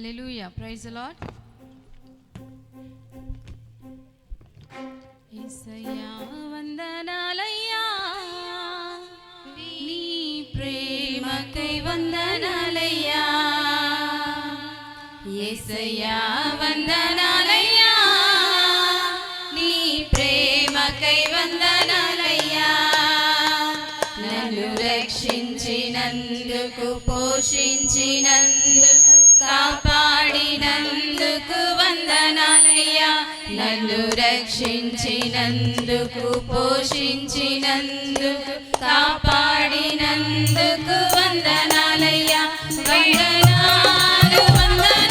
Hallelujah praise lord ఏసయ్యా వందనాలయ్యా. నీ ప్రేమకై వందనాలయ్యా. ఏసయ్యా వందనాలయ్యా. నీ ప్రేమకై వందనాలయ్యా. నన్ను రక్షించినందుకు పోషించినందుకు కాపాడినందుకు వందనాలయ్యా. నన్ను రక్షించినందుకు పోషించినందుకు కాపాడినందుకు వందనాలయ్యా. వందనాలు వందన